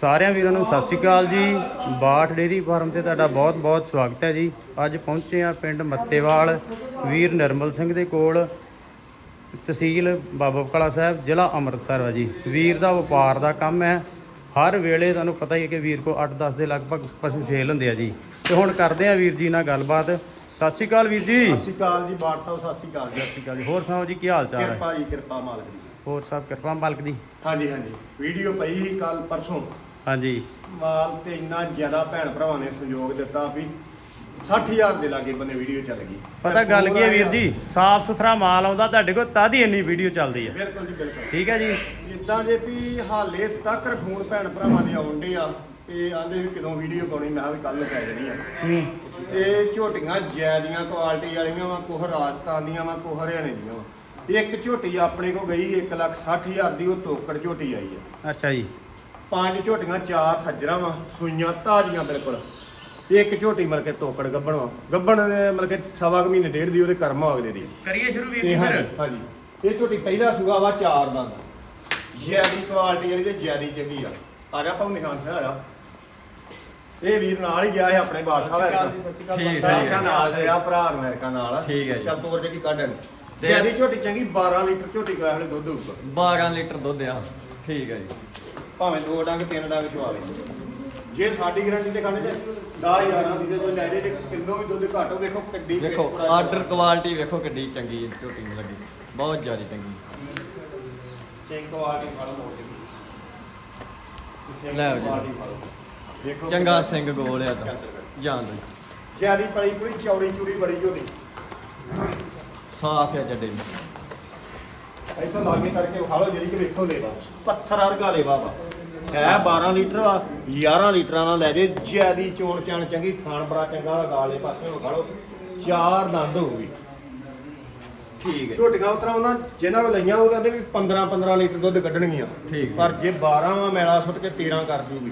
ਸਾਰਿਆਂ ਵੀਰਾਂ ਨੂੰ ਸਤਿ ਸ਼੍ਰੀ ਅਕਾਲ ਜੀ। ਬਾਠ ਡੇਰੀ ਫਾਰਮ ਤੇ ਤੁਹਾਡਾ ਬਹੁਤ-ਬਹੁਤ ਸਵਾਗਤ ਹੈ ਜੀ। ਅੱਜ ਪਹੁੰਚੇ ਆ ਪਿੰਡ ਮੱਤੇਵਾਲ ਵੀਰ ਨਿਰਮਲ ਸਿੰਘ ਦੇ ਕੋਲ ਤਹਿਸੀਲ ਬਾਬਾ ਬਕਾਲਾ ਸਾਹਿਬ ਜ਼ਿਲ੍ਹਾ ਅੰਮ੍ਰਿਤਸਰ ਹੈ ਜੀ। ਵੀਰ ਦਾ ਵਪਾਰ ਦਾ ਕੰਮ ਹੈ। ਹਰ ਵੇਲੇ ਤੁਹਾਨੂੰ ਪਤਾ ਹੀ ਹੈ ਕਿ ਵੀਰ ਕੋ 8-10 ਦੇ ਲਗਭਗ ਪਸ਼ੂ ਸੇਲ ਹੁੰਦੇ ਆ ਜੀ। ਤੇ ਹੁਣ ਕਰਦੇ ਆ ਵੀਰ ਜੀ ਨਾਲ ਗੱਲਬਾਤ। ਸਤਿ ਸ਼੍ਰੀ ਅਕਾਲ ਵੀਰ ਜੀ। ਸਤਿ ਸ਼੍ਰੀ ਅਕਾਲ ਜੀ ਬਾਠ ਸਾਹਿਬ ਸਤਿ ਸ਼੍ਰੀ ਅਕਾਲ ਜੀ। ਸਤਿ ਸ਼੍ਰੀ ਅਕਾਲ ਜੀ। ਹੋਰ ਸੁਣਾਓ ਜੀ ਕੀ ਹਾਲ ਚਾਲ ਹੈ? ਕਿਰਪਾ ਜੀ ਕਿਰਪਾ ਮਾਲਕ ਦੀ। ਹੋਰ ਸਭ ਕਿਰਪਾ ਮਾਲਕ ਦੀ। ਹਾਂਜੀ ਹਾਂਜੀ। ਵੀਡੀਓ ਪਈ ਸੀ ਕੱਲ ਪਰਸੋਂ। ਹਾਂਜੀ। ਮਾਲ ਤੇ ਇੰਨਾ ਜ਼ਿਆਦਾ ਭੈਣ ਭਰਾਵਾਂ ਨੇ ਸਹਿਯੋਗ ਦਿੱਤਾ ਵੀ 60000 ਦੇ ਲਾਗੇ ਬੰਨੇ ਵੀਡੀਓ ਚੱਲ ਗਈ ਪਤਾ ਗੱਲ ਕੀ ਹੈ ਵੀਰ ਜੀ? ਸਾਫ਼ ਸੁਥਰਾ ਮਾਲ ਆਉਂਦਾ ਤੁਹਾਡੇ ਕੋਲ ਤਦ ਹੀ ਇੰਨੀ ਵੀਡੀਓ ਚੱਲਦੀ ਹੈ। ਬਿਲਕੁਲ ਜੀ ਬਿਲਕੁਲ। ਠੀਕ ਹੈ ਜੀ। ਇਦਾਂ ਜੇ ਵੀ ਹਾਲੇ ਤੱਕ ਫੋਨ ਭੈਣ ਭਰਾਵਾਂ ਦੇ ਆਉਂਦੇ ਆ ਤੇ ਆਂਦੇ ਵੀ ਕਦੋਂ ਵੀਡੀਓ ਪਾਉਣੀ ਮੈਂ ਕਿਹਾ ਵੀ ਕੱਲ ਨੂੰ ਪੈ ਜਾਣੀ ਆ। ਤੇ ਝੋਟੀਆਂ ਜੈਦੀਆਂ ਕੁਆਲਿਟੀ ਵਾਲੀਆਂ ਵਾ ਕੋਹ ਰਾਜਸਥਾਨ ਦੀਆਂ ਵਾ ਕੋਹ ਹਰਿਆਣੇ ਦੀਆਂ ਵਾ। ਇੱਕ ਝੋਟੀ ਆਪਣੇ ਕੋ ਗਈ 160000 ਦੀ ਉਹ ਤੋਕੜ ਝੋਟੀ ਆਈ ਆ। ਅੱਛਾ ਜੀ। ਪੰਜ ਝੋਟੀਆਂ ਚਾਰ ਸੱਜਰਾਂ ਵਾ ਸੂਈਆਂ ਤਾਜ਼ੀਆਂ ਬਿਲਕੁਲ। ਇੱਕ ਝੋਟੀ ਮਤਲਬ ਕਿ ਤੋਕੜ ਗੱਬਣ ਵਾ। ਗੱਬਣ ਦੇ ਮਤਲਬ ਕਿ ਸਵਾ ਕੁ ਮਹੀਨੇ ਡੇਢ ਦੀ ਉਹਦੇ ਕਰਮ ਹੋ ਗਏ ਦੀ ਕਰੀਏ ਸ਼ੁਰੂ ਵੀਰ ਇਹ ਜੀ ਫਿਰ? ਹਾਂਜੀ। ਇਹ ਝੋਟੀ ਪਹਿਲਾ ਸੂਆ ਵਾ ਚਾਰ ਦਾ। ਜਿਆਦੀ ਕੁਆਲਿਟੀ ਜਿਹੜੀ ਤੇ ਜਿਆਦੀ ਚੰਗੀ ਆ। ਆ ਜਾ ਭਾਉ ਨਿਸ਼ਾਨ ਸਾਹਿਬ ਆ ਜਾ। ਇਹ ਵੀਰ ਨਾਲ ਹੀ ਗਿਆ ਹੈ ਆਪਣੇ ਬਾਠਾ ਵਰਗਾ। ਠੀਕ ਹੈ, ਠੀਕ ਅਮਰੀਕਾ ਹੈ। ਨਾਲ ਗਿਆ ਭਰਾ ਅਮਰੀਕਾ ਨਾਲ। ਠੀਕ ਹੈ ਜੀ। ਚੱਲ ਤੋਰ ਕੇ ਕੀ ਕੱਢਣ ਜਿਆਦੀ ਝੋਟੀ ਚੰਗੀ 12 ਲੀਟਰ ਝੋਟੀ ਕੋਲ ਹਲੇ ਦੁੱਧ ਉੱਪਰ 12 ਲੀਟਰ ਦੁੱਧ ਆ। ਠੀਕ ਹੈ ਜੀ। ਭਾਵੇਂ ਦੋ ਡੰਗ ਤਿੰਨ ਡੰਗ ਚਵਾਵੇ ਜੇ ਸਾਡੀ ਗਰੰਟੀ ਤੇ ਖਾਣੇ ਤੇ 10000 ਦੀ ਤੇ ਕੋਈ ਲੈ ਜੇ ਕਿਲੋ ਵੀ ਦੁੱਧ ਘੱਟ ਵੇਖੋ ਕਿੱਡੀ ਵੇਖੋ ਆਰਡਰ ਕੁਆਲਿਟੀ ਵੇਖੋ ਕਿੱਡੀ ਚੰਗੀ ਹੈ ਝੋਟੀ ਨੂੰ ਲੱਗੀ। ਬਹੁਤ ਜ਼ਿਆਦਾ ਚੰਗੀ ਸਿੰਘ ਕੁਆਲਿਟੀ ਫੜ ਮੋੜ ਸਿੰਘ ਲੈ ਜੀ। ਚੰਗਾ ਸਿੰਘ ਗੋਲ ਆ ਤਾਂ। ਜਾਣ ਦੋ ਜਿਆਦੀ ਪਲੀ ਪੂਰੀ ਚੌੜੀ ਚੂੜੀ ਬੜੀ ਝੋਟੀ। ਸਾਫ਼ ਆ ਜੱਡੇ ਨੂੰ। ਇੱਥੋਂ ਲਾਗੇ ਕਰਕੇ ਵਿਖਾ ਲਓ ਜਿਹੜੀ ਕਿ ਵੇਖੋ ਲੈਵਾ। ਪੱਥਰ ਵਰਗਾ ਲੈਵਾ ਵਾ। ਹੈ 12 ਲੀਟਰ ਵਾ 11 ਲੀਟਰਾਂ ਨਾਲ ਲੈ ਜੇ। ਜਿਆਦੀ ਚੋਣ ਚਾਣ ਚੰਗੀ ਖਾਣ ਬੜਾ ਚੰਗਾ ਵਾ ਗਾਲੇ ਪਾਸੇ ਵਿਖਾ ਲਓ ਚਾਰ ਦੰਦ ਹੋਊਗੀ ਠੀਕ ਹੈ। ਝੋਟੀਆਂ ਉਤਰਾ ਉਹਨਾਂ ਜਿਨ੍ਹਾਂ ਨੂੰ ਲਈਆਂ ਉਹ ਕਹਿੰਦੇ ਵੀ 15 15 ਲੀਟਰ ਦੁੱਧ ਕੱਢਣਗੀਆਂ। ਠੀਕ। ਪਰ ਜੇ 12 ਵਾ ਮੈਲਾ ਸੁੱਟ ਕੇ 13 ਕਰ ਦੂਗੀ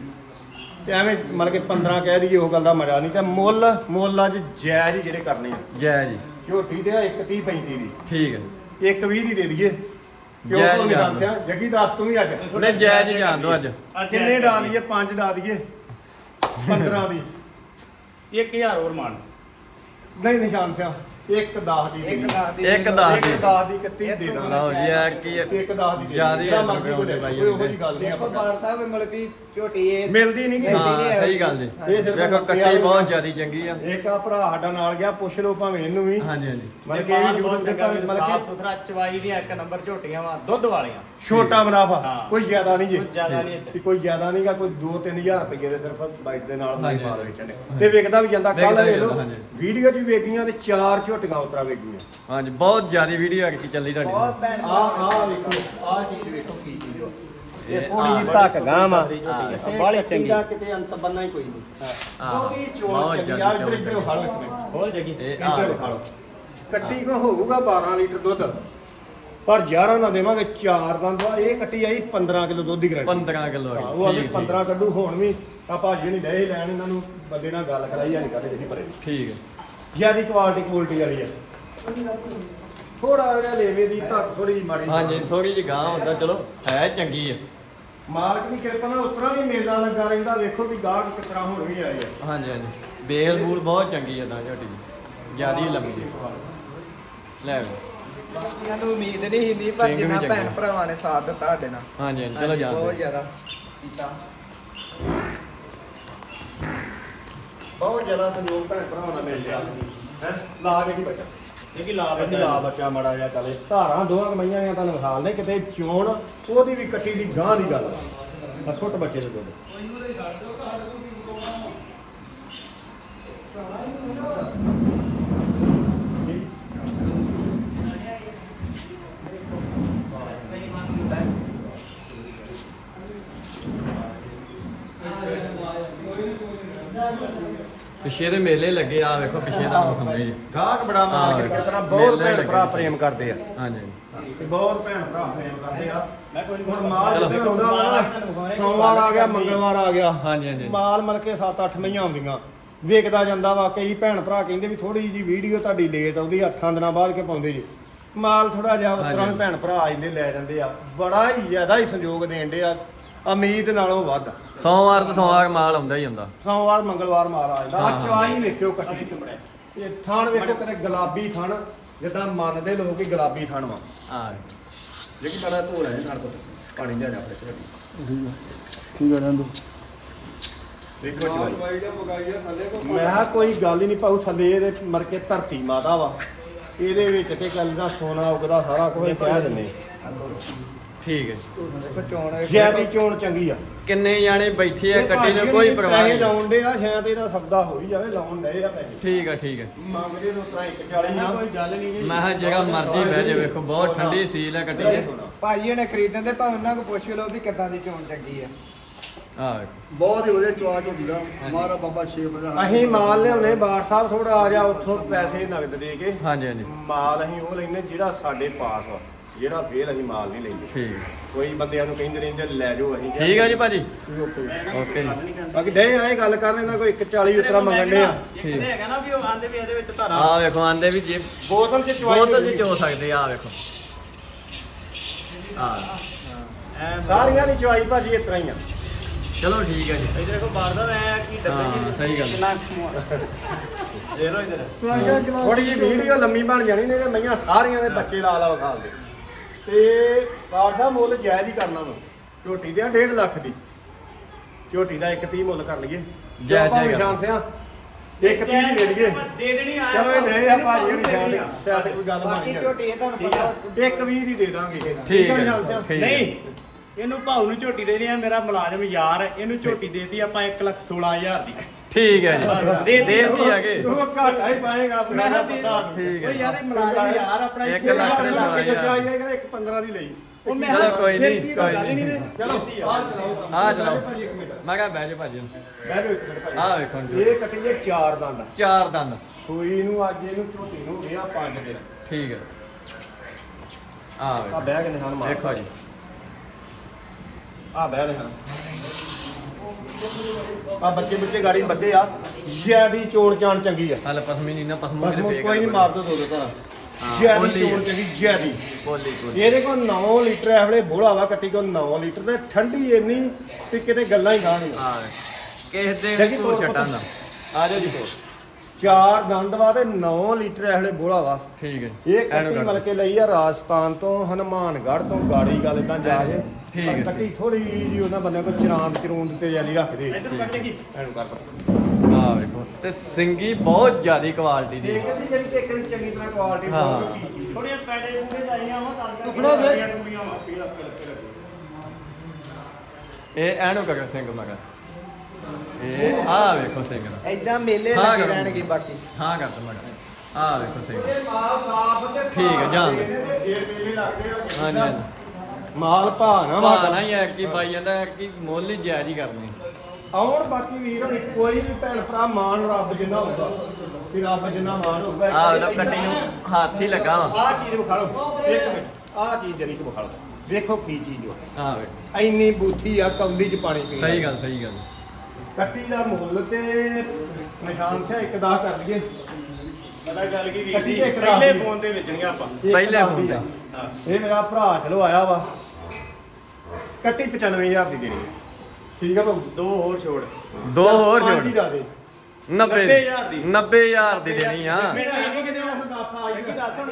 ਤੇ ਐਵੇਂ ਮਤਲਬ ਕਿ 15 ਕਹਿ ਦਈਏ ਉਹ ਗੱਲ ਦਾ ਮਜ਼ਾ ਨਹੀਂ। ਤੇ ਮੁੱਲ ਮੁੱਲ ਅੱਜ ਜਾਇਜ਼ ਹੀ ਜਿਹੜੇ ਕਰਨੇ ਆ। ਜੈ ਜੀ ਝੋਟੀ ਦੇ 1 30 35 ਦੀ। ਠੀਕ ਹੈ। 1 20 ਦੀ ਦੇ ਦਈਏ। ਕਿਉਂ ਜੱਗੀ ਦੱਸ ਤੂੰ ਵੀ ਅੱਜ। ਨਹੀਂ ਜੈ ਜੀ ਜਾਣ ਦੋ ਅੱਜ। ਕਿੰਨੇ ਡਾ ਦਈਏ 5 ਡਾ ਦਈਏ 15 ਦੀ 1000 ਹੋਰ ਮਾਨ ਨਹੀਂ ਨਿਸ਼ਾਨ ਸਿਆ 1 10 ਦੀ ਇੱਕ ਦਸ ਦੀ ਇੱਕ ਦੀ। 1 10 ਦੀ 31 ਦੇ ਦਾਂ ਲਓ ਜੀ ਆ ਕੀ ਹੈ? ਇੱਕ 10 ਦੀ ਜ਼ਿਆਦੇ ਜਿਹੜਾ ਆ ਮਰਜ਼ੀ ਕੋਈ ਲੈ ਬਾਈ ਉਹੋ ਜੀ ਗੱਲ ਨਹੀਂ ਦੇਖੋ ਆਪਾਂ। ਬਾਰ ਸਾਹਿਬ ਮਤਲਬ ਕਿ ਝੋਟੀ ਇਹ ਮਿਲਦੀ ਨਹੀਂ ਮਿਲਦੀ ਹਾਂ ਸਹੀ ਗੱਲ ਜੀ ਇਹ ਸਿਰਫ ਵੇਖੋ ਮੱਤੇ ਕੱਟੀ ਬਹੁਤ। ਜ਼ਿਆਦਾ ਚੰਗੀ ਆ। ਇੱਕ ਆ ਭਰਾ ਸਾਡਾ ਨਾਲ ਗਿਆ ਪੁੱਛ ਲਓ ਭਾਵੇਂ ਇਹਨੂੰ ਵੀ। ਹਾਂਜੀ ਹਾਂਜੀ। ਮਤਲਬ ਕਿ ਇਹ ਵੀ YouTube ਤੇ ਮਤਲਬ ਸਾਫ਼ ਕਿ ਸੁਥਰਾ ਚਵਾਈ ਦੀਆਂ ਇੱਕ ਨੰਬਰ ਝੋਟੀਆਂ ਵਾ ਦੁੱਧ ਵਾਲੀਆਂ। ਛੋਟਾ ਮੁਨਾਫਾ ਹਾਂ। ਕੋਈ ਜ਼ਿਆਦਾ ਨਹੀਂ ਜੀ। ਕੋਈ ਜ਼ਿਆਦਾ ਨਹੀਂ। ਵੀ ਕੋਈ ਜ਼ਿਆਦਾ ਨਹੀਂਗਾ ਕੋਈ 2-3000 ਰੁਪਏ ਦੇ ਸਿਰਫ ਬਾਈਟ ਦੇ ਨਾਲ ਨਹੀਂ ਹਾਂਜੀ। ਮਾਲ ਵੇਚਣੇ ਤੇ ਵਿਕਦਾ ਵੀ ਜਾਂਦਾ ਕੱਲ ਵੀ ਵੇਖ ਲਓ। ਵੀਡੀਓ 'ਚ ਵੀ ਵੇਖੀਆਂ ਤੇ ਚਾਰ ਝੋਟੀਆਂ ਉਤਰਾ ਵੇਖੀਆਂ ਹਾਂਜੀ ਬਹੁਤ ਜ਼ਿਆਦਾ ਵੀਡੀਓ ਆ ਕੇ ਚੱਲੀ ਤੁਹਾਡੀ। ਬਹੁਤ ਭੈਣ ਆ ਆ ਵੇਖੋ ਆ ਚੀਜ਼ ਵੇਖੋ ਕੀ ਚੀਜ਼ ਆ। ਇਹ ਇਹ ਥੋੜੀ ਜਿਹੀ ਆ, ਧੱਕ ਗਾਂ ਵਾ ਬਾਹਲੀ ਬਾਲੀ ਚੰਗੀ। ਚੰਗੀ ਦਾ ਕਿਤੇ ਅੰਤ ਬੰਨਾ ਹੀ ਕੋਈ ਨਹੀਂ। ਹਾਂ। ਬਹੁਤੀ ਚੋਣ ਬਹੁਤ ਚੰਗੀ ਆ ਜ਼ਿਆਦਾ ਇੱਧਰ ਇੱਧਰ ਚੋਣ ਵਿਖਾ ਲਓ ਇੱਕ ਮਿੰਟ ਖੋਲ ਜਗੀ ਇਹ ਇੱਧਰ ਆ ਵਿਖਾ। ਲਓ। ਕੱਟੀ ਕੋ ਹੋਊਗਾ 12 ਲੀਟਰ ਦੁੱਧ। ਪਰ 11 ਨਾ ਦੇਵਾਂਗੇ 4 ਦੰਦ ਵਾ ਇਹ ਕੱਟੀ ਆਈ 15 ਕਿਲੋ ਦੁੱਧ ਦੀ ਗਰੰਟੀ 15 ਕਿਲੋ ਆ ਉਹ ਆਦੇ 15 ਕੱਢੂ ਹੋਣ ਵੀ ਆ ਭਾਜੀ ਨਹੀਂ ਡਏ ਲੈਣ ਇਹਨਾਂ ਨੂੰ ਬੰਦੇ ਨਾਲ ਗੱਲ ਕਰਾਈ ਆ ਨਹੀਂ ਜੀ ਪਰੇ ਠੀਕ ਹੈ। ਜਿਆਦੀ ਕੁਆਲਿਟੀ ਕੁਆਲਿਟੀ ਵਾਲੀ ਆ। ਥੋੜਾ ਜਿਹਾ ਲੇਵੇ ਦੀ ਧੱਕ ਥੋੜੀ ਜਿਹੀ ਮਾੜੀ ਹਾਂਜੀ ਥੋੜੀ ਜਿਹੀ ਗਾਂ ਹੁੰਦਾ ਚਲੋ ਹੈ ਚੰਗੀ ਆ। ਮਾਲਕ ਦੀ ਕਿਰਪਾ ਨਾਲ ਉਤਰਾ ਵੀ ਮੇਲਾ ਲੱਗਾ ਰਹਿੰਦਾ ਵੇਖੋ ਵੀ ਗਾਹਕ ਕਿਸ ਤਰ੍ਹਾਂ ਹੁਣ ਵੀ ਆਏ ਆ। ਹਾਂਜੀ ਹਾਂਜੀ। ਬੇਲ ਬੂਲ ਬਹੁਤ ਚੰਗੀ ਆ ਤਾਂ ਝੋਟੀ ਦੀ ਜਿਆਦੀ ਲੰਮੀ ਲੈ। ਆਓ। ਬਾਕੀਆਂ ਨੂੰ ਉਮੀਦ ਨਹੀਂ ਹੁੰਦੀ ਪਰ ਸਿੰਘ ਵੀ ਜਿੰਨਾ ਚੰਗਾ। ਭੈਣ ਭਰਾਵਾਂ ਨੇ ਸਾਥ ਦਿੱਤਾ ਸਾਡੇ ਨਾਲ। ਹਾਂਜੀ ਹਾਂਜੀ ਚਲੋ ਬਹੁਤ ਜਾਂਦੇ ਜ਼ਿਆਦਾ ਕੀਤਾ। ਬਹੁਤ ਜ਼ਿਆਦਾ ਸੰਯੋਗ ਭੈਣ ਭਰਾਵਾਂ ਨਾਲ ਮਿਲ ਗਿਆ ਹੈ? ਲਾ ਕੇ ਕੀ ਬੱਚਾ? ਇਹ ਕੀ ਲਾਭ ਬੱਚਾ ਲਾ ਬੱਚਾ ਮੜਾ ਜਿਹਾ ਚਲੇ। ਧਾਰਾਂ ਦੋਹਾਂ ਕਮਈਆਂ ਦੀਆਂ ਤੁਹਾਨੂੰ ਵਿਖਾਲ ਨੇ ਕਿਤੇ ਚੋਣ ਉਹਦੀ ਵੀ ਕੱਟੀ ਦੀ ਗਾਂ ਦੀ ਗੱਲ ਆ। ਛੋਟ ਬੱਚੇ ਦੇ ਦੁੱਧ ਪਿਛੇ ਦੇ ਮੇਲੇ ਲੱਗੇ ਆ ਵੇਖੋ ਪਿਛੇ ਦਾ ਮੌਸਮ ਜੀ। ਗਾਹਕ ਬੜਾ ਮਾਰ ਹਾਂ, ਕੇ ਕਿਰਪਾ ਨਾਲ ਬਹੁਤ ਮੇਲੇ ਭੈਣ ਭਰਾ। ਪ੍ਰੇਮ ਕਰਦੇ ਆ। ਹਾਂਜੀ। ਤੇ ਬਹੁਤ ਭੈਣ ਭਰਾ ਪ੍ਰੇਮ ਕਰਦੇ ਆ। ਮੈਂ ਕੋਈ ਹੁਣ ਮਾਲ। ਜਿੱਦਣ ਆਉਂਦਾ ਵਾ ਸੋਮਵਾਰ ਆ ਗਿਆ ਮੰਗਲਵਾਰ ਆ ਗਿਆ। ਹਾਂਜੀ ਹਾਂਜੀ। ਮਾਲ ਮਲ ਕੇ 7-8 ਮਹੀਆਂ ਆਉਂਦੀਆਂ ਵੇਖਦਾ ਜਾਂਦਾ ਵਾ ਕਈ ਭੈਣ ਭਰਾ ਕਹਿੰਦੇ ਵੀ ਥੋੜੀ ਜੀ ਵੀਡੀਓ ਤੁਹਾਡੀ ਲੇਟ ਆਉਂਦੀ 8 ਦਿਨਾਂ ਬਾਅਦ ਕੇ ਪਾਉਂਦੇ ਜੀ। ਮਾਲ ਥੋੜਾ ਜਿਹਾ ਉਤਰਾਂ ਹਾਂਜੀ। ਭੈਣ ਭਰਾ ਆ ਜਾਂਦੇ ਲੈ ਜਾਂਦੇ ਆ। ਬੜਾ ਹੀ ਜ਼ਿਆਦਾ ਹੀ ਸੰਯੋਗ ਦੇਣ ਦੇ ਆ। ਉਮੀਦ ਨਾਲੋਂ ਵੱਧ। ਸੋਮਵਾਰ ਤੋਂ ਸੋਮਵਾਰ ਮਾਲ ਆਉਂਦਾ ਹੀ ਹੁੰਦਾ ਸੋਮਵਾਰ ਮੰਗਲਵਾਰ ਮਾਲ ਆ ਜਾਂਦਾ। ਹਾਂ, ਆ। ਚਵਾਈ ਵੇਖਿਓ ਕੱਟੀ ਇਹ ਥਣ ਵੇਖੋ ਕਿਤੇ ਗੁਲਾਬੀ ਥਣ ਜਿੱਦਾਂ ਮੰਨਦੇ ਲੋਕ ਕਿ ਗੁਲਾਬੀ ਥਣ ਵਾ। ਆ ਜਿਹੜੀ ਸਾਡਾ ਧੋ ਲੈ ਨਾਲ ਤੋਂ ਪਾਣੀ ਲਿਆ ਜਾ ਆਪਣੇ ਠੀਕ ਆ ਜਾਂਦੋ ਵੇਖੋ ਚਵਾਈ ਮੈਂ ਕਿਹਾ ਕੋਈ ਗੱਲ ਹੀ ਨਹੀਂ ਪਾਉ ਥੱਲੇ ਇਹਦੇ ਮਰ ਕੇ ਧਰਤੀ ਮਾਤਾ ਵਾ। ਇਹਦੇ ਵਿੱਚ ਤੇ ਗੱਲ ਦਾ ਸੋਨਾ ਉਗਦਾ ਸਾਰਾ ਕੁਝ ਕਹਿ ਦਿੰਦੇ ਠੀਕ ਹੈ ਦੇਖੋ ਚੋਣ ਜੈ ਦੀ ਚੋਣ ਚੰਗੀ ਆ। ਕਿੰਨੇ ਜਾਣੇ ਬੈਠੇ ਆ ਕੱਟੀ ਨੂੰ ਕੋਈ ਪਰਵਾਹ ਪੈਸੇ ਨਹੀਂ। ਲਾਉਣ ਦੇ ਆ ਸ਼ਾਇਦ ਇਹਦਾ ਸੌਦਾ ਹੋ ਹੀ ਜਾਵੇ ਲਾਉਣ ਡਏ ਆ ਪੈਸੇ। ਠੀਕ ਆ ਠੀਕ ਹੈ ਮੰਗਦੇ ਨੂੰ ਤਰਾ 140 ਆ। ਕੋਈ ਗੱਲ ਨਹੀਂ ਮੈਂ ਕਿਹਾ ਜਿਹੜਾ ਮਰਜ਼ੀ ਬਹਿ ਜਾ ਵੇਖੋ ਬਹੁਤ ਠੰਡੀ ਸੀਲ ਹੈ ਕੱਟੀ ਦੀ ਭਾਜੀ ਨੇ ਖਰੀਦਣ ਦੇ ਭਾਵੇਂ ਉਹਨਾਂ ਕੋ ਪੁੱਛ ਲਓ ਵੀ ਕਿੱਦਾਂ ਦੀ ਚੋਣ ਚੰਗੀ ਆ। ਆ ਬਹੁਤ ਹੀ ਵਧੀਆ ਝੋਟੀ ਦਾ ਮਾਰਾ ਬਾਬਾ ਸ਼ੇਪ ਦਾ। ਅਸੀਂ ਮਾਲ ਲਿਆਉਣੇ ਬਾਰ ਸਾਹਿਬ ਥੋੜਾ ਆ ਜਾ ਉੱਥੋਂ ਪੈਸੇ ਨਗਦ ਦੇ ਕੇ। ਹਾਂਜੀ ਹਾਂਜੀ। ਮਾਲ ਅਸੀਂ ਉਹ ਲੈਨੇ ਜਿਹੜਾ ਸਾਡੇ ਪਾਸ ਵਾ ਜਿਹੜਾ ਫੇਰ ਅਸੀਂ ਮਾਲ ਨਹੀਂ ਲੈਂਦੇ। ਠੀਕ। ਕੋਈ ਬੰਦਿਆਂ ਨੂੰ ਕਹਿੰਦੇ ਰਹਿੰਦੇ ਲੈ ਜਾਓ ਅਸੀਂ। ਕਿਹਾ ਠੀਕ ਆ ਜੀ ਭਾਜੀ। ਓਕੇ ਓਕੇ ਜੀ। ਬਾਕੀ ਦੇ ਆਏ ਗੱਲ ਕਰਨ ਇਹਨਾਂ ਕੋਈ 140 ਉਤਰਾ ਮੰਗਣ ਦੇ। ਆ ਠੀਕ ਹੈਗਾ ਨਾ ਵੀ ਉਹ ਆਂਦੇ ਵੀ ਇਹਦੇ ਵਿੱਚ ਧਾਰਾ। ਆ ਵੇਖੋ ਆਂਦੇ ਵੀ ਜੇ ਬੋਤਲ ਚ ਚਵਾਈ ਬਹੁਤ ਜੀ ਜੋ ਸਕਦੇ ਆ ਆਹ। ਵੇਖੋ ਆ ਸਾਰੀਆਂ ਦੀ ਚਵਾਈ ਭਾਜੀ ਇਸ ਤਰ੍ਹਾਂ ਹੀ ਆ। ਚਲੋ ਠੀਕ ਹੈ ਜੀ। ਇਧਰ ਦੇਖੋ ਬਾਰ ਦਾ ਮੈਂ ਕੀ ਹਾਂ ਸਹੀ ਗੱਲ ਕਿੰਨਾ ਇਧਰ। ਥੋੜੀ ਜਿਹੀ ਵੀਡੀਓ ਲੰਮੀ ਬਣ ਜਾਣੀ ਨੇ ਤੇ ਮਈਆਂ ਸਾਰੀਆਂ ਦੇ ਬੱਚੇ ਲਾ ਲਾ ਵਿਖਾਲ ਦੇ ਤੇ ਕਾਰ ਦਾ ਮੁੱਲ ਜਾਇਜ਼ ਹੀ ਕਰਨਾ ਵਾ। ਝੋਟੀ ਦੇ 1.5 ਲੱਖ ਦੀ। ਝੋਟੀ ਦਾ 130 ਮੁੱਲ ਕਰ ਲਈਏ। ਜਾਇਜ਼ ਜਾਇਜ਼ ਜਾਇਜ਼ ਨਿਸ਼ਾਨ ਸਿਆ। 130 ਦੀ ਦੇ ਦਈਏ। ਦੇ ਦੇਣੀ ਆ ਚਲੋ ਇਹ ਦੇ ਆ ਭਾਜੀ ਨਿਸ਼ਾਨ ਸ਼ਾਇਦ ਕੋਈ ਗੱਲ ਬਾਕੀ ਬਣ ਝੋਟੀ ਇਹ ਤੁਹਾਨੂੰ ਪਤਾ ਇੱਕ 20 ਦੀ ਦੇ ਦਾਂਗੇ। ਠੀਕ ਆ ਹੈ ਨਿਸ਼ਾਨ ਸਿਆ। ਠੀਕ ਹੈ ਨਹੀਂ ਇਹਨੂੰ ਭਾਉ ਨੂੰ ਝੋਟੀ ਦੇਣੀ ਆ ਮੇਰਾ ਮੁਲਾਜ਼ਮ ਯਾਰ ਇਹਨੂੰ ਝੋਟੀ ਦੇਤੀ ਆਪਾਂ 1 ਲੱਖ 16000 ਦੀ। ਠੀਕ ਹੈ ਜੀ। ਦੇ ਦੇਤੀ ਹੈਗੇ ਤੂੰ ਘਾਟਾ ਹੀ ਪਾਏਗਾ ਮੈਂ ਆਪਣਾ ਪਤਾ ਠੀਕ ਹੈ ਓਏ ਯਾਰ ਇਹ ਮੁਲਾਜ਼ਮ ਯਾਰ ਆਪਣਾ ਇੱਕ ਇੱਥੇ ਲੱਖ ਦੇ ਲਾ ਕੇ ਆ। ਜਾਏਗਾ ਇੱਕ 15 ਦੀ ਲਈ। ਉਹ ਮੈਂ ਚਲੋ ਕੋਈ ਨਹੀਂ, ਕੋਈ ਹੀ ਨਹੀਂ। ਚਲੋ ਆ ਆ। ਚਲਾਓ ਆ ਚਲਾਓ। ਮੈਂ ਕਿਹਾ ਬਹਿ ਜਾ ਭਾਜੀ ਬਹਿ ਜਾਓ ਇੱਕ ਮਿੰਟ ਭਾਜੀ। ਆ ਵੇਖੋ ਜੀ। ਇਹ ਕੱਟੀ ਜੇ ਚਾਰ ਦੰਦ। ਚਾਰ ਦੰਦ। ਸੂਈ ਨੂੰ ਅੱਜ ਇਹਨੂੰ ਝੋਟੀ ਨੂੰ ਗਿਆ ਪੰਜ ਦਿਨ। ਠੀਕ ਹੈ। ਆ ਆ ਵੇਖੋ ਬਹਿ ਕੇ ਨਿਸ਼ਾਨ ਮਾਰ। ਦੇਖੋ ਜੀ। ਆ ਬਹਿ ਨਿਸ਼ਾਨ। ਆ ਬੱਚੇ ਬੱਚੇ ਗਾੜੀ ਬੱਦੇ ਆ। ਜਿਆਦੀ ਚੋਣ ਚਾਣ ਚੰਗੀ ਆ। ਹਲ ਪਸਮੀ ਨਹੀਂ ਨਾ ਪਸਮੂ ਬਸ ਕਿਤੇ ਕੋਈ ਨਹੀਂ ਮਾਰ ਦੋ ਦੋ ਤਾਂ। ਹਾਂ, ਜਿਆਦੀ ਬੋਲੀ। ਆ। ਚੋਣ ਚੰਗੀ ਜਿਆਦੀ ਬੋਲੀ ਬੋਲੀ। ਇਹਦੇ ਕੋਲ 9 ਲੀਟਰ ਇਹ ਵੇਲੇ ਬੋਲਾ ਵਾ ਕੱਟੀ ਕੋਲ 9 ਲੀਟਰ ਤੇ ਠੰਡੀ ਇੰਨੀ ਕਿ ਕਿਤੇ ਗੱਲਾਂ ਹੀ ਗਾਣੀਆਂ ਆ। ਕਿਸ ਦੇ ਦੇਖੀ ਕੋਲ ਛਟਾਂ ਦਾ ਆ ਜਾਓ ਜੀ ਕੋਲ ਚਾਰ ਦੰਦ ਵਾ ਤੇ 9 ਲੀਟਰ ਇਹ ਵੇਲੇ ਬੋਲਾ ਵਾ। ਠੀਕ ਹੈ ਇਹ ਕੱਟੀ ਮਲ ਕੇ ਲਈ ਆ ਰਾਜਸਥਾਨ ਤੋਂ ਹਨੂਮਾਨਗੜ੍ਹ ਤੋਂ ਗਾੜੀ ਗੱਲ ਤਾਂ ਜਾ ਜੇ ਠੀਕ ਪਰ ਹੈ, ਕੱਟੀ ਥੋੜੀ ਜੀ ਉਹਨਾਂ ਬੰਦਿਆਂ ਕੋਲ ਚਰਾਂਦ ਚਰੂੰਦ ਤੇ ਜਾਲੀ ਰੱਖਦੇ। ਇੱਧਰ ਕੱਟ ਕੀ ਐਨੂੰ ਕਰ। ਆ ਵੇਖੋ ਤੇ ਸਿੰਗੀ ਬਹੁਤ ਜ਼ਿਆਦੀ ਕੁਆਲਿਟੀ ਦੀ। ਸੇਕ ਦੀ ਜਿਹੜੀ ਦਿਨ ਚੰਗੀ ਤਰ੍ਹਾਂ ਕੁਆਲਿਟੀ। ਬਹੁਤ ਕੀ ਚੀਜ਼ ਥੋੜੀਆਂ ਪੈਡੇ ਪੂੜੇ ਜਾਈਆਂ ਵਾ ਤਾਂ ਟੁਕੜਾ ਵੇ। ਇਹ ਐਨੂੰ ਕਰ ਸਿੰਘ ਮਗਾ ਇਹ ਆ ਵੇਖੋ ਦਾ ਐਦਾਂ ਮੇਲੇ ਹਾਂ ਲੱਗੇ ਕਰੋ। ਰਹਿਣਗੇ ਬਾਕੀ। ਹਾਂ ਕਰ ਮਗਾ ਆ ਵੇਖੋ ਸਿੰਘ ਇਹ ਮਾਲ ਸਾਫ਼ ਤੇ ਠੀਕ ਹੈ, ਜਾਣ ਦਿਓ। ਜੇ ਮੇਲੇ ਲੱਗਦੇ ਆ ਹਾਂਜੀ ਹਾਂਜੀ। ਮਾਲ ਭਾ ਨਾ ਭਾਣਾ ਹੀ ਹੈ ਕਿ ਬਾਈ ਜਾਂਦਾ ਕਿ ਮੁੱਲ ਹੀ ਜਾਇਜ਼ ਹੀ ਕਰਨੀ। ਆਉਣ ਬਾਕੀ ਵੀਰ ਹੋਣੀ ਕੋਈ ਵੀ ਭੈਣ ਭਰਾ ਮਾਣ ਰੱਬ ਜਿੰਨਾ ਹੋਊਗਾ। ਕਿ ਰੱਬ ਜਿੰਨਾ ਮਾਣ ਹੋਊਗਾ ਆ ਲੋ ਕੱਟੀ ਨੂੰ ਹੱਥ ਹੀ ਲੱਗਾ ਵਾ ਆਹ ਚੀਜ਼ ਵਿਖਾ ਲਓ ਇੱਕ ਮਿੰਟ। ਆਹ ਚੀਜ਼ ਜਰੀ ਚ ਵਿਖਾ ਲਓ ਵੇਖੋ ਕੀ ਚੀਜ਼ ਹੋ। ਆ ਵੇਖੋ। ਇੰਨੀ ਬੂਥੀ ਆ ਕੌਲੀ ਚ ਪਾਣੀ ਪੀਣ ਸਹੀ ਗੱਲ ਸਹੀ ਗੱਲ। ਕੱਟੀ ਦਾ ਮੁੱਲ ਤੇ ਨਿਸ਼ਾਨ ਸਿਆ ਇੱਕ ਦਾ ਕਰ ਲਈਏ। ਪਤਾ ਗੱਲ ਕੀ ਕੱਟੀ ਵੀਰ ਤੇ ਇੱਕ ਪਹਿਲੇ ਰਾਤ ਫੋਨ ਤੇ ਵੇਚਣੀਆਂ ਆਪਾਂ। ਇਹ ਪਹਿਲੇ ਫੋਨ ਦਾ। ਹਾਂ। ਇਹ ਮੇਰਾ ਭਰਾ ਚਲੋ ਆਇਆ ਵਾ। ਕੱਟੀ 95000 ਦੀ ਦੇਣੀ। ਠੀਕ ਆ ਬਾਬੂ ਦੋ ਹੋਰ ਛੋੜ। ਦੋ ਹੋਰ ਪੰਜ ਹੀ ਛੋੜ ਲਾ ਦੇ। 90 90,000 ਦੀ। 90000 ਦੀ ਦੇਣੀ ਆ। ਮੇਰਾ ਇਹ ਨਹੀਂ ਕਿਤੇ ਉਹ ਦੱਸ ਆ ਜੀ ਦੱਸ ਹੁਣ।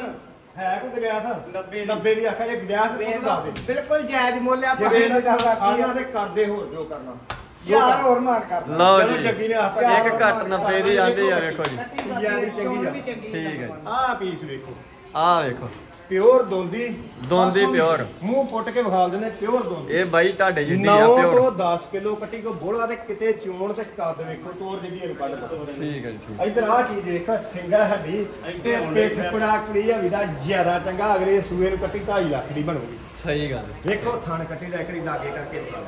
ਹੈ ਕੋਈ ਗਰਿਆਸ 90 ਦੀ। 90 ਦੀ ਆਖਿਆ ਜੇ ਗਰਿਆਸ ਤੇ ਦੱਸ ਦੇ। ਬਿਲਕੁਲ ਜਾਇਜ਼ ਮੁੱਲ ਆ ਜੇ ਆਪਾਂ ਆਣਾ ਕਰਦੀ ਤੇ ਕਰਦੇ ਹੋਰ ਜੋ ਕਰਨਾ। ਯਾਰ ਹੋਰ ਮਾਰ ਕਰ ਲਓ ਚਲੋ ਜੀ। ਨੇ ਯਾਰ ਇੱਕ ਘੱਟ 90 ਦੀ ਆਂਦੀ ਆ ਵੇਖੋ ਜੀ। ਯਾਰ ਚੰਗੀ ਆ। ਠੀਕ ਹੈ। ਆਹ ਪੀਸ ਵੇਖੋ। ਆ ਵੇਖੋ। ਪਿਓਰ ਦੋਂਦੀ। ਦੋਂਦੀ pure। ਮੂੰਹ ਪੁੱਟ ਕੇ ਵਿਖਾ ਦਿੰਦੇ ਪਿਓਰ ਦੋਂਦੀ। ਇਹ ਬਾਈ ਤੁਹਾਡੇ ਜਿੱਡੀ 9 ਆ ਤੋਂ ਪਿਓਰ। 10 ਕਿਲੋ ਕੱਟੀ ਕੋ ਬੋਲਾ ਤੇ ਕਿਤੇ ਚੋਣ ਤੇ ਕੱਦ ਵੇਖੋ ਤੋਰ ਜਿਹੜੀ ਇਹਨੂੰ ਕੱਢ ਲਓ ਠੀਕ ਹੈ ਜੀ ਠੀਕ ਇਧਰ ਆ ਚੀਜ਼ ਦੇਖੋ ਸਿੰਗਲ ਹੱਡੀ ਤੇ ਪਿੱਠ ਵੇਖਿਆ। ਪੜਾ ਕੁੜੀ ਆ ਦਾ ਜ਼ਿਆਦਾ ਚੰਗਾ ਅਗਲੇ ਸੂਏ ਨੂੰ ਕੱਟੀ 2.5 ਲੱਖ ਦੀ ਬਣੂਗੀ। ਸਹੀ ਗੱਲ ਹੈ। ਵੇਖੋ ਥਣ ਕੱਟੀ ਦਾ ਇੱਕ ਵਾਰੀ ਲਾਗੇ ਕਰਕੇ ਦਿਖਾ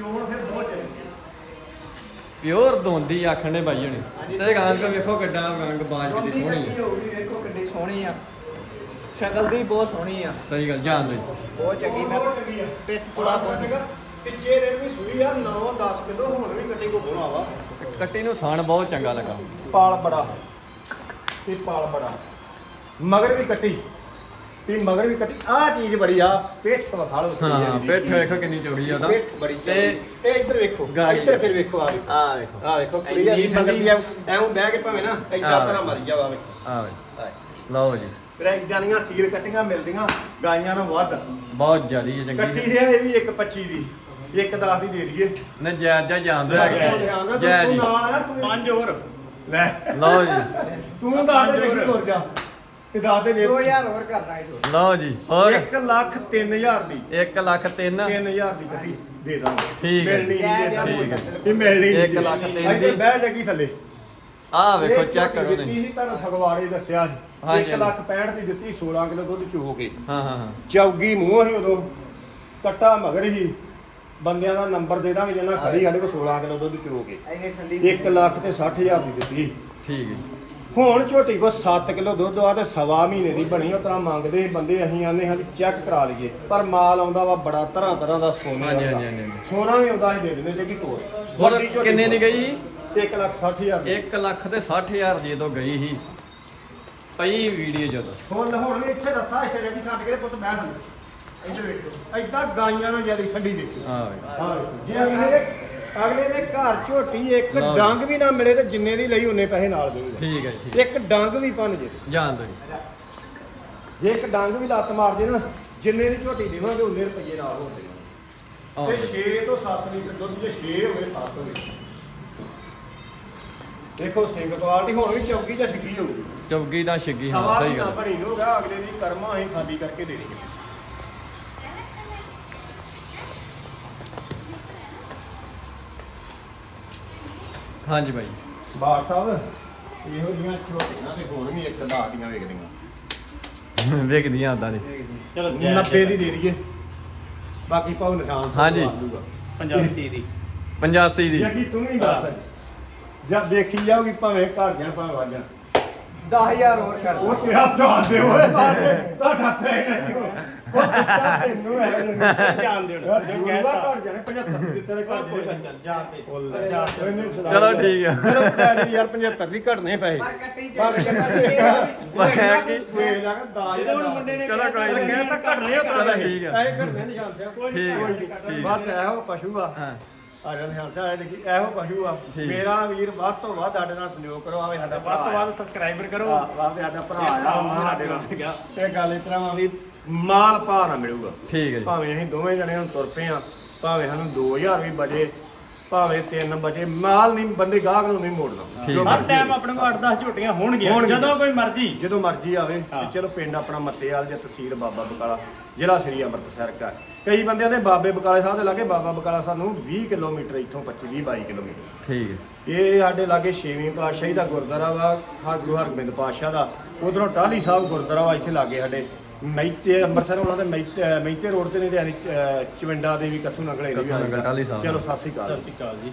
ਚੋਣ ਫਿਰ ਬਹੁਤ ਚੰਗੀ ਪਿਓਰ ਦੋਂਦੀ ਆਖਣ ਦੇ ਬਾਈ ਹਣੇ। ਤੇ ਰੰਗ ਵੇਖੋ ਕਿੱਡਾ ਰੰਗ ਬਾਜ ਕਿੱਡੀ ਸੋਹਣੀ ਹੈ ਵੇਖੋ ਕਿੰਨੀ ਸੋਹਣੀ ਆ। ਸ਼ਕਲ ਦੀ ਬਹੁਤ ਸੋਹਣੀ ਆ। ਸਹੀ ਗੱਲ ਜਾਣ ਲਈ ਬਹੁਤ ਚੰਗੀ ਮੈਂ ਬਹੁਤ ਚੰਗੀ ਆ। ਪਿੱਠ ਪੁੜਾ ਬਹੁਤ ਪਿੱਛੇ ਰੇਟ ਵੀ ਸੂਈ ਆ 9-10 ਕਿਲੋ ਹੁਣ ਵੀ ਕੱਟੀ ਕੋ ਬੋਲਾ ਵਾ। ਕੱਟੀ ਨੂੰ ਥਣ ਬਹੁਤ ਚੰਗਾ ਲੱਗਾ। ਪਾਲ ਬੜਾ। ਤੇ ਪਾਲ ਬੜਾ। ਮਗਰ ਵੀ ਕੱਟੀ। ਤੇ ਮਗਰ ਵੀ ਕੱਟੀ। ਆ ਚੀਜ਼ ਬੜੀ ਆ ਪੇਠ ਵਿਖਾ ਲਓ ਸਹੀ ਹਾਂ ਹੈ ਪਿੱਠ ਵੇਖੋ ਕਿੰਨੀ ਚੌੜੀ ਆ ਉਹਦਾ ਪੇਠ ਬੜੀ ਤੇ ਤੇ ਇੱਧਰ ਵੇਖੋ ਗਾੜੀ ਇੱਧਰ ਫਿਰ ਵੇਖੋ ਆ ਵੇਖੋ। ਆ ਵੇਖੋ। ਆ ਵੇਖੋ ਕੁੜੀ ਆ ਇੰਨੀ ਮਗਰ ਦੀ ਠੰਡੀ। ਐਵੇਂ ਬਹਿ ਕੇ ਭਾਵੇਂ ਨਾ ਏਦਾਂ ਹਾਂ। ਤਰ੍ਹਾਂ ਮਰ ਜਾਵਾ ਵੇਖੋ। ਆ ਵੇ ਲਓ ਜੀ। ਫਿਰ ਇਦਾਂ ਦੀਆਂ ਸੀਲ ਕੱਟੀਆਂ ਮਿਲਦੀਆਂ ਗਾਈਆਂ ਨੂੰ ਵੱਧ। ਬਹੁਤ ਜ਼ਿਆਦੀ ਹੈ ਚੰਗੀ ਕੱਟੀ ਹੈ ਇਹ ਵੀ ਇੱਕ 25 ਦੀ ਇੱਕ 10 ਦੀ ਦੇ ਦਈਏ। ਨਾ ਜਾਇਜ਼ ਜਾ ਜਾਣਦੇ ਤੂੰ ਹੈਗੇ ਜੈ ਤੂੰ ਜੀ ਨਾਲ ਆ ਤੂੰ ਪੰਜ ਹੋਰ। ਲੈ। ਲਓ ਜੀ। ਤੂੰ ਦੱਸ ਦੇ ਲੱਗੀ ਹੋਰ ਜਾ। ਇਹ ਦੱਸ ਦੇ 2000 ਹੋਰ ਕਰਨਾ ਇਹ ਤੋਂ ਲਓ ਜੀ ਹੋਰ। 1 ਲੱਖ 3000 ਦੀ। 1 ਲੱਖ 3 3000 ਦੀ ਕੱਟੀ ਦੇ ਦਾਂਗੇ। ਠੀਕ ਹੈ। ਮਿਲਣੀ ਨਹੀਂ ਦੇ ਦਾਂਗੇ ਠੀਕ ਹੈ। ਇਹ ਮਿਲਣੀ ਨਹੀਂ ਇੱਕ ਲੱਖ ਤਿੰਨ ਦੀ। ਇੱਧਰ ਬਹਿ ਜਗੀ ਥੱਲੇ। ਆ ਵੇਖੋ ਇਹ ਚੈੱਕ ਝੋਟੀ ਕਰੋ ਦਿੱਤੀ ਨੇ ਸੀ ਤੁਹਾਨੂੰ ਫਗਵਾੜੇ ਦੱਸਿਆ ਹਾਂਜੀ, ਸੀ 1 ਲੱਖ 65 ਦੀ ਦਿੱਤੀ 16 ਕਿਲੋ ਦੁੱਧ ਚੋ ਕੇ। ਹਾਂ ਹਾਂ ਹਾਂ। ਚੌਗੀ ਮੂੰਹ ਸੀ ਉਦੋਂ। ਕੱਟਾ ਮਗਰ ਹੀ। ਬੰਦਿਆਂ ਦਾ ਨੰਬਰ ਦੇ ਦਾਂਗੇ ਜਿੰਨਾ ਖੜੀ ਸਾਡੇ ਕੋਲ 16 ਕਿਲੋ ਦੁੱਧ ਚੋ ਠੰਡੀ 1 ਲੱਖ ਤੇ 60000 ਦੀ ਦਿੱਤੀ। ਠੀਕ ਹੈ। ਹੁਣ ਝੋਟੀ ਕੋ 7 ਕਿਲੋ ਦੁੱਧ ਆ ਤੇ ਸਵਾ ਮਹੀਨੇ ਦੀ ਬਣੀ ਉਹ ਤਰ੍ਹਾਂ ਮੰਗਦੇ ਬੰਦੇ ਅਸੀਂ ਆਨੇ ਹਾਂ ਵੀ ਚੈੱਕ ਕਰਾ ਲਈਏ। ਪਰ ਮਾਲ ਆਉਂਦਾ ਵਾ ਬੜਾ ਤਰ੍ਹਾਂ ਤਰ੍ਹਾਂ ਦਾ ਸੋਨਾ ਹਾਂਜੀ। ਹਾਂਜੀ, ਹਾਂਜੀ। ਸੋਨਾ ਵੀ ਆਉਂਦਾ ਅਸੀਂ ਦੇ ਦਿੰਦੇ ਜੇ ਕੀ ਕੋਲ ਹੋਰ ਕਿੰਨੇ ਦੀ ਗਈ 1 ਲੱਖ 60000 ਦੀ। 1 ਲੱਖ ਤੇ 60000 ਦੀ ਤੋਂ ਗਈ ਸੀ। ਪਈ ਵੀਡੀਓ ਜਦੋਂ। ਹੁਣ ਹੁਣ ਵੀ ਇੱਥੇ ਰੱਸਾ ਇੱਥੇ ਜਿਹੜੀ ਛੱਡ ਕੇ ਪੁੱਤ ਬਹਿ ਜਾਂਦੇ ਇੱਧਰ ਵੇਖੋ ਐਦਾਂ ਗਾਈਆਂ ਨੂੰ ਜ਼ਿਆਦਾ ਠੰਡੀ ਦੇਖੋ। ਵੇ। ਹਾਂ ਜੇ ਅਗਲੇ ਅਗਲੇ ਦੇ ਘਰ ਝੋਟੀ ਇੱਕ ਲਓ ਜੀ। ਡੰਗ ਵੀ ਨਾ ਮਿਲੇ ਤੇ ਜਿੰਨੇ ਦੀ ਲਈ ਉਹਨੇ ਪੈਸੇ ਨਾਲ ਦੇਊਗਾ ਠੀਕ ਹੈ ਠੀਕ ਇੱਕ ਡੰਗ ਵੀ ਭੰਨ ਜੇ। ਜਾਣ ਦੋ ਜੀ। ਜੇ ਇੱਕ ਡੰਗ ਵੀ ਲੱਤ ਮਾਰ ਜੇ ਨਾ ਜਿੰਨੇ ਦੀ ਝੋਟੀ ਦੇਵਾਂਗੇ ਉਹਨੇ ਰੁਪਏ ਨਾਲ ਹੋਣਗੇ ਆਹ ਤੇ 6 ਤੋਂ 7 ਲੀਟਰ ਦੁੱਧ ਜੇ 6 ਹੋਵੇ 7 ਹੋਵੇ। ਦੇਖੋ ਸਿੰਘ ਕੁਆਲਟੀ ਹੁਣ ਵੀ ਚੌਕੀ ਜਾਂ ਛਿੱਕੀ ਹੋਊਗੀ। ਚੌਗੀ ਦਾ ਛਿੱਗੀ ਹਾਂ ਸਵਾ ਸਹੀ ਮਹੀਨਾ ਗੱਲ ਬਣੀ ਨੂੰ ਹੋ ਗਿਆ ਅਗਲੇ ਦੀ ਕਰਮਾਂ ਅਸੀਂ ਖਾਲੀ ਕਰਕੇ ਦੇਣੀ ਹੈ ਹਾਂਜੀ ਬਾਈ ਬਾਰ ਸਾਹਿਬ ਇਹੋ ਜੀਆਂ ਝੋਟੀਆਂ ਤੇ ਹੋਰ ਵੀ ਇੱਕ ਦਾ ਦੀਆਂ ਵੇਖਦੀਆਂ ਵੇਖਦੀਆਂ ਆਂਦਾ ਜੀ ਚਲੋ 90 ਦੀ ਦੇ ਦਈਏ। ਬਾਕੀ ਪਾਉ ਨਿਸ਼ਾਨ ਹਾਂਜੀ। ਦਵਾ ਦੂਗਾ। 85 ਦੀ। 85 ਦੀ। ਜੱਗੀ ਤੂੰ ਹੀ ਦੱਸ। ਜਦ ਦੇਖੀ ਜਾਊਗੀ ਭਾਵੇਂ ਘਰ ਜਾਣ ਭਾਵੇਂ ਵੱਜ ਜਾਣ। 10000 ਹੋਰ ਛੱਡ ਉਹ ਤੇਰਾ ਦੱਸ ਦੇ ਓਏ। ਤੁਹਾਡਾ ਪੈਣਾ ਨਹੀਂ ਉਹ ਕੁੱਤਾ ਤੈਨੂੰ ਹੈ ਜਾਣ ਦੇਣ ਗੁਰੂਆ ਘਰ ਜਾਣੇ 75 ਦੀ ਤੇਰੇ ਘਰ ਦੇ ਪੈਸੇ ਜਾ ਤੇ ਚਲੋ ਠੀਕ ਆ। ਜੀ ਯਾਰ 75 ਦੀ ਘਟਨੇ ਪੈਸੇ ਜਾ ਚਲੋ ਕੋਈ ਘਟਨੇ ਉਤਰਾ ਦਾ ਠੀਕ ਆ। ਐ ਘਟਨੇ ਨਿਸ਼ਾਨ ਸਿਆ ਕੋਈ ਠੀਕ ਆ, ਨਹੀਂ ਠੀਕ ਆ। ਬਸ ਇਹੋ ਪਸ਼ੂ ਆ ਹਾਂ ਆ ਦੇਖੀ ਇਹੋ ਪਸ਼ੂ ਆ ਠੀਕ। ਮੇਰਾ ਵੀਰ ਵੱਧ ਤੋਂ ਵੱਧ ਸਾਡੇ ਨਾਲ ਸੰਯੋਗ ਕਰੋ ਆਵੇ ਸਾਡਾ ਵੱਧ ਤੋਂ। ਵੱਧ ਸਬਸਕ੍ਰਾਈਬਰ ਕਰੋ ਆ ਵਾਵੇ ਸਾਡਾ ਭਰਾ ਆ ਸਾਡੇ ਨਾਲ ਗੱਲ ਇਸ ਤਰ੍ਹਾਂ ਵੀ ਮਾਲ ਭਾਅ ਨਾ ਮਿਲੂਗਾ। ਠੀਕ ਹੈ ਜੀ। ਭਾਵੇਂ ਅਸੀਂ ਦੋਵੇਂ ਜਣੇ ਹੁਣ ਤੁਰ ਪਏ ਆ ਭਾਵੇਂ ਸਾਨੂੰ 2000 ਵੀ ਬਜੇ ਭਾਵੇਂ 3 ਬਜੇ ਮਾਲ ਨਹੀਂ ਬੰਦੇ ਗਾਹਕ ਨੂੰ ਨਹੀਂ ਠੀਕ ਹੈ। ਹਰ ਟਾਈਮ ਆਪਣੇ ਕੋਲ 8-10 ਝੋਟੀਆਂ ਹੋਣਗੀਆਂ ਹੋਣਗੀਆਂ। ਜਦੋਂ ਕੋਈ ਮਰਜ਼ੀ। ਜਦੋਂ ਮਰਜ਼ੀ ਆਵੇ ਤੇ ਹਾਂ। ਚਲੋ ਪਿੰਡ ਆਪਣਾ ਮੱਤੇਵਾਲ ਜਾਂ ਤਹਿਸੀਲ ਬਾਬਾ ਬਕਾਲਾ ਜ਼ਿਲ੍ਹਾ ਸ੍ਰੀ ਅੰਮ੍ਰਿਤਸਰ ਘਰ। ਕਈ ਬੰਦਿਆਂ ਦੇ ਬਾਬੇ ਬਕਾਲੇ ਸਾਹਿਬ ਦੇ ਲਾਗੇ ਬਾਬਾ ਬਕਾਲਾ ਸਾਨੂੰ 20 ਕਿਲੋਮੀਟਰ ਇੱਥੋਂ 25 20 22 ਕਿਲੋਮੀਟਰ। ਠੀਕ ਹੈ। ਇਹ ਸਾਡੇ ਲਾਗੇ ਛੇਵੀਂ ਪਾਤਸ਼ਾਹੀ ਦਾ ਗੁਰਦੁਆਰਾ ਵਾ ਹਾਂ ਗੁਰੂ ਹਰਗੋਬਿੰਦ ਪਾਤਸ਼ਾਹ ਦਾ। ਉਧਰੋਂ ਟਾਹਲੀ ਸਾਹਿਬ ਗੁਰਦੁਆਰਾ ਵਾ ਇੱਥੇ ਲਾਗੇ ਸਾਡੇ ਮਈਤੇ ਅੰਮ੍ਰਿਤਸਰ ਉਹਨਾਂ ਦੇ ਮਈਤੇ ਮਈਤੇ ਰੋਡ ਤੇ ਨਹੀਂ ਤੇ ਚਵਿੰਡਾ ਦੇ ਵੀ ਕੱਥੂ ਨਗਲੇ ਸਾਹਿਬ। ਚਲੋ ਸਤਿ ਸ੍ਰੀ ਅਕਾਲ ਸਤਿ ਸ਼੍ਰੀ ਅਕਾਲ ਜੀ।